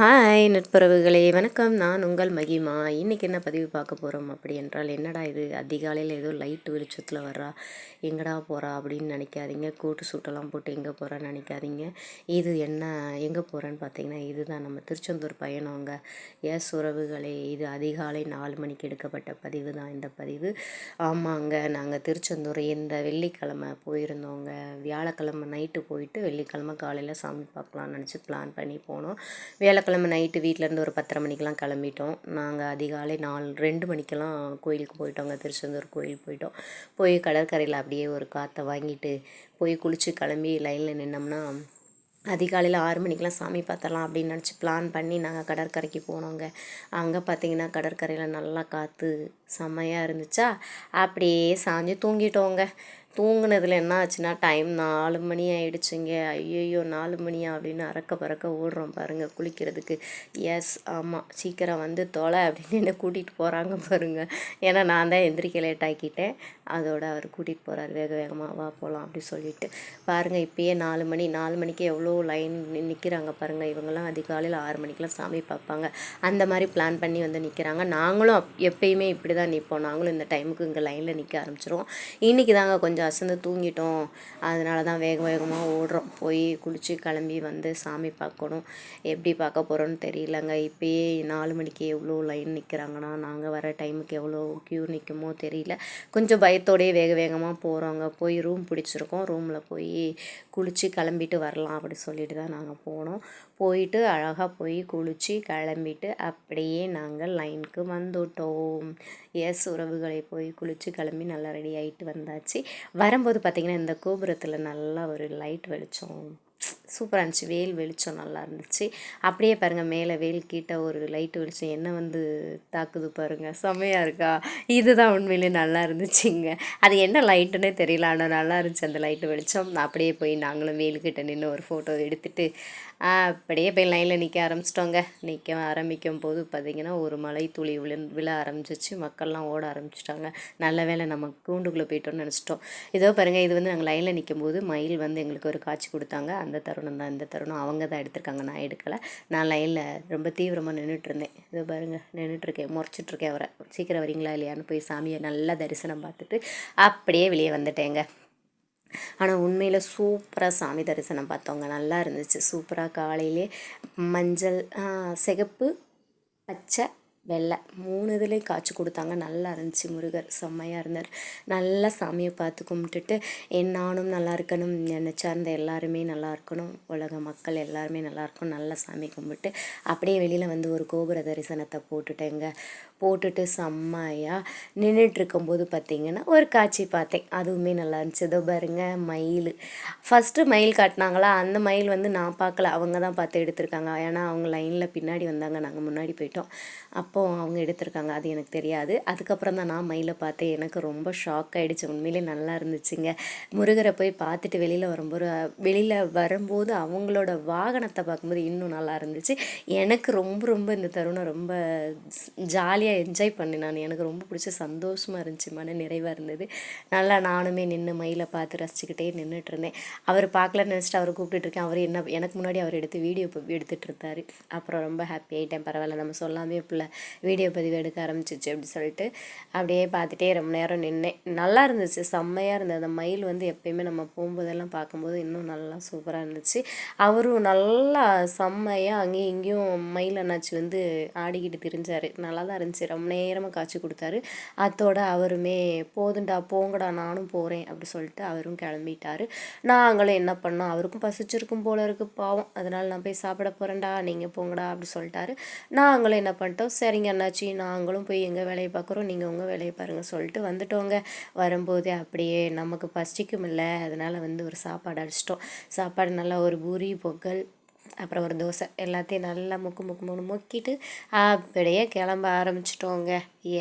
Hi நட்புறவுகளே. வணக்கம். நான் உங்கள் மகிமா. இன்றைக்கி என்ன பதிவு பார்க்க போகிறோம் அப்படி என்றால் என்னடா இது? அதிகாலையில் ஏதோ லைட்டு வெளிச்சத்தில் வர்றா? எங்கடா போகிறா அப்படின்னு நினைக்காதீங்க. கூட்டு சூட்டெல்லாம் போட்டு எங்கே போகிறான்னு நினைக்காதீங்க. இது என்ன? எங்கே போகிறேன்னு பார்த்தீங்கன்னா இதுதான் நம்ம திருச்செந்தூர் பயணங்க எஸ் உறவுகளே இது அதிகாலை நாலு மணிக்கு எடுக்கப்பட்ட பதிவு தான் இந்த பதிவு. ஆமாங்க நாங்கள் திருச்செந்தூர் இந்த வெள்ளிக்கிழமை போயிருந்தோங்க வியாழக்கிழமை நைட்டு போயிட்டு வெள்ளிக்கிழமை காலையில் சாமி பார்க்கலாம்னு நினச்சி பிளான் பண்ணி போனோம். வேலை வியாழக்கிழமை நைட்டு வீட்டிலேருந்து ஒரு பத்தரை மணிக்கெலாம் கிளம்பிட்டோம். நாங்கள் அதிகாலை நாலு ரெண்டு மணிக்கெல்லாம் கோயிலுக்கு போயிட்டோங்க. திருச்செந்தூர் கோயில் போயிட்டோம். போய் கடற்கரையில் அப்படியே ஒரு காற்றை வாங்கிட்டு போய் குளித்து கிளம்பி லைனில் நின்னோம்னா அதிகாலையில் ஆறு மணிக்கெலாம் சாமி பார்த்தலாம் அப்படின்னு நினச்சி பிளான் பண்ணி நாங்கள் கடற்கரைக்கு போனோங்க. அங்கே பார்த்தீங்கன்னா கடற்கரையில் நல்லா காற்று செம்மையாக இருந்துச்சா? அப்படியே சாஞ்சு தூங்கிட்டோங்க. தூங்குனதில் என்ன ஆச்சுன்னா டைம் நாலு மணி ஆயிடுச்சுங்க. ஐயையோ நாலு மணியா அப்படின்னு அறக்க பறக்க ஓடுறோம் பாருங்கள் குளிக்கிறதுக்கு. எஸ் ஆமாம் சீக்கிரம் வந்து தொலை அப்படின்னு என்ன கூட்டிகிட்டு போகிறாங்க பாருங்கள் ஏன்னா நான் தான் எந்திரிக்க லேட் ஆக்கிட்டேன். அதோட அவர் கூட்டிகிட்டு போகிறார் வேக வேகமாக வா போகலாம் அப்படி சொல்லிட்டு. பாருங்கள் இப்போயே நாலு மணி நாலு மணிக்கு எவ்வளோ லைன் நிற்கிறாங்க பாருங்கள் இவங்கெல்லாம் அதிகாலையில் ஆறு மணிக்கெலாம் சாமி பார்ப்பாங்க. அந்த மாதிரி பிளான் பண்ணி வந்து நிற்கிறாங்க நாங்களும் எப்பயுமே இப்படி தான் நிற்போம் நாங்களும் இந்த டைமுக்கு இங்கே லைனில் நிற்க ஆரம்பிச்சிருவோம். இன்றைக்கி தாங்க கொஞ்சம் கொஞ்சம் அசந்து தூங்கிட்டோம். அதனால தான் வேக வேகமாக ஓடுறோம். போய் குளித்து கிளம்பி வந்து சாமி பார்க்கணும். எப்படி பார்க்க போகிறோன்னு தெரியலங்க. இப்போயே நாலு மணிக்கு எவ்வளோ லைன் நிற்கிறாங்கன்னா நாங்கள் வர டைமுக்கு எவ்வளோ க்யூ நிற்குமோ தெரியல. கொஞ்சம் பயத்தோடையே வேக வேகமாக போகிறோங்க போய் ரூம் பிடிச்சிருக்கோம். ரூமில் போய் குளித்து கிளம்பிட்டு வரலாம் அப்படி சொல்லிட்டு தான் நாங்கள் போனோம். போயிட்டு அழகாக போய் குளித்து கிளம்பிட்டு அப்படியே நாங்கள் லைனுக்கு வந்துவிட்டோம் எஸ் உறவுகளை போய் குளித்து கிளம்பி நல்லா ரெடி ஆகிட்டு வந்தாச்சு. வரும்போது பார்த்திங்கன்னா இந்த கோபுரத்தில் நல்லா ஒரு லைட் வெளிச்சம். சூப்பராக இருந்துச்சு. வேல் வெளிச்சம் நல்லா இருந்துச்சு. அப்படியே பாருங்கள் மேலே வேல் கிட்ட ஒரு லைட்டு வெளிச்சம். என்ன வந்து தாக்குது பாருங்கள் செம்மையாக இருக்கா? இதுதான் உண்மையிலே நல்லா இருந்துச்சுங்க. அது என்ன லைட்டுன்னே தெரியல ஆனால் நல்லா இருந்துச்சு அந்த லைட்டு வெளிச்சம். அப்படியே போய் நாங்களும் வேலுக்கிட்ட நின்று ஒரு ஃபோட்டோ எடுத்துட்டு அப்படியே போய் லைனில் நிற்க ஆரம்பிச்சிட்டோங்க. நிற்க ஆரம்பிக்கும் போது பார்த்திங்கன்னா ஒரு மலை துளி விழு விழ ஆரம்பிச்சிச்சு. மக்கள்லாம் ஓட ஆரம்பிச்சிட்டாங்க. நல்ல வேலை நம்ம கூண்டுக்குள்ளே போயிட்டோம்னு நினச்சிட்டோம். இதோ பாருங்கள் இது வந்து நாங்கள் லைனில் நிற்கும் போது மயில் வந்து எங்களுக்கு ஒரு காட்சி கொடுத்தாங்க. அந்த தருணம் தான் இந்த தருணம். அவங்க தான் எடுத்திருக்காங்க. நான் எடுக்கலை. நான் லைனில் ரொம்ப தீவிரமாக நின்றுட்டு இருந்தேன் பாருங்கள் நின்றுட்டுருக்கேன் முறைச்சிட்ருக்கேன் அவரை. சீக்கிரம் வரீங்களா இல்லையான்னு போய் சாமியை நல்லா தரிசனம் பார்த்துட்டு அப்படியே வெளியே வந்துட்டேங்க. ஆனால் உண்மையில் சூப்பராக சாமி தரிசனம் பார்த்தவங்க. நல்லா இருந்துச்சு. சூப்பராக காலையிலே மஞ்சள் சிகப்பு பச்சை வெள்ளை. மூணு இதுலேயும் காய்ச்சி கொடுத்தாங்க. நல்லா இருந்துச்சு முருகர். செம்மையாக இருந்தார். நல்லா சாமியை பார்த்து கும்பிட்டுட்டு என் நானும் நல்லா இருக்கணும். என்னை சார்ந்த எல்லாருமே நல்லா இருக்கணும். உலக மக்கள் எல்லாருமே நல்லா இருக்கணும். நல்லா சாமி கும்பிட்டு அப்படியே வெளியில் வந்து ஒரு கோபுர தரிசனத்தை போட்டுட்டேங்க. போட்டுட்டு செம்மையாக நின்றுட்டுருக்கும்போது பார்த்திங்கன்னா ஒரு காட்சி பார்த்தேன். அதுவுமே நல்லா இருந்துச்சு. இதோ பாருங்க மயில். ஃபஸ்ட்டு மயில் காட்டினாங்களா? அந்த மயில் வந்து நான் பார்க்கல. அவங்க தான் பார்த்து எடுத்திருக்காங்க. ஏன்னா அவங்க லைனில் பின்னாடி வந்தாங்க. நாங்கள் முன்னாடி போயிட்டோம். அப்போது அவங்க எடுத்திருக்காங்க அது எனக்கு தெரியாது. அதுக்கப்புறம் தான் நான் மயிலை பார்த்தேன். எனக்கு ரொம்ப ஷாக் ஆகிடுச்சு உண்மையிலே நல்லா இருந்துச்சுங்க. முருகரை போய் பார்த்துட்டு வெளியில் வரும்போது வெளியில் வரும்போது அவங்களோட வாகனத்தை பார்க்கும்போது இன்னும் நல்லா இருந்துச்சு. எனக்கு ரொம்ப ரொம்ப இந்த தருணம் ரொம்ப ஜாலியாக என்ஜாய் பண்ணேன் நான். எனக்கு ரொம்ப பிடிச்ச சந்தோஷமாக இருந்துச்சு. மன நிறைவாக இருந்தது. நல்லா நானுமே நின்று மயிலை பார்த்து ரசிச்சுக்கிட்டே நின்றுட்டு இருந்தேன். அவர் பார்க்கலன்னு நினச்சிட்டு அவர் கூப்பிட்டுருக்கேன் அவர் என்ன எனக்கு முன்னாடி அவர் எடுத்து வீடியோ எடுத்துகிட்டு இருந்தார். அப்புறம் ரொம்ப ஹாப்பி ஆகிட்டேன் பரவாயில்ல நம்ம சொல்லாமே பிள்ளை. வீடியோ பதிவு எடுக்க ஆரம்பிச்சிச்சு அப்படி சொல்லிட்டு. அப்படியே பார்த்துட்டே ரொம்ப நேரம் நின்னேன். நல்லா இருந்துச்சு. செம்மையாக இருந்தது. அந்த மயில் வந்து எப்பயுமே நம்ம போகும்போதெல்லாம் பார்க்கும்போது இன்னும் நல்லா சூப்பராக இருந்துச்சு. அவரும் நல்லா செம்மையாக அங்கேயும் இங்கேயும் மயில் அண்ணாச்சி வந்து ஆடிக்கிட்டு திரிஞ்சார். நல்லா தான் இருந்துச்சு. ரொம்ப நேரமாக காய்ச்சி கொடுத்தாரு. அதோட அவருமே போதுண்டா போங்கடா நானும் போகிறேன் அப்படி சொல்லிட்டு அவரும் கிளம்பிட்டாரு. நாங்களும் என்ன பண்ணோம்? அவருக்கும் பசிச்சிருக்கும் போல இருக்குது பாவம். அதனால் நான் போய் சாப்பிட போகிறேன்டா நீங்கள் போங்கடா. அப்படி சொல்லிட்டாரு. நாங்களும் என்ன பண்ணிட்டோம்? சரிங்க அண்ணாச்சி. நாங்களும் போய் எங்கள் வேலையை பார்க்குறோம். நீங்கள் உங்கள் வேலையை பாருங்கள் சொல்லிட்டு வந்துட்டோங்க. வரும்போதே அப்படியே நமக்கு பசிக்கும் இல்லை அதனால் வந்து ஒரு சாப்பாடு அடிச்சிட்டோம். சாப்பாடு நல்லா ஒரு பூரி பொங்கல் அப்புறம் ஒரு தோசை. எல்லாத்தையும் நல்லா முக்கு முக்கு மூணு முக்கிட்டு அப்படியே கிளம்ப ஆரம்பிச்சிட்டோங்க.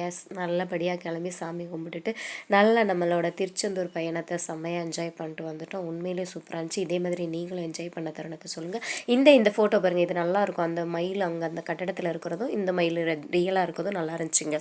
எஸ் நல்லபடியாக கிளம்பி சாமி கும்பிட்டுட்டு நல்லா நம்மளோட திருச்செந்தூர் பயணத்தை செம்மையாக என்ஜாய் பண்ணிட்டு வந்துட்டோம். உண்மையிலே சூப்பராக இருந்துச்சு. இதே மாதிரி நீங்களும் என்ஜாய் பண்ண தருணத்தை சொல்லுங்கள் இந்த இந்த ஃபோட்டோ பாருங்கள் இது நல்லாயிருக்கும் அந்த மயில் அங்கே அந்த கட்டடத்தில் இருக்கிறதும் இந்த மயில் ரியலாக இருக்கிறதும் நல்லா இருந்துச்சுங்க.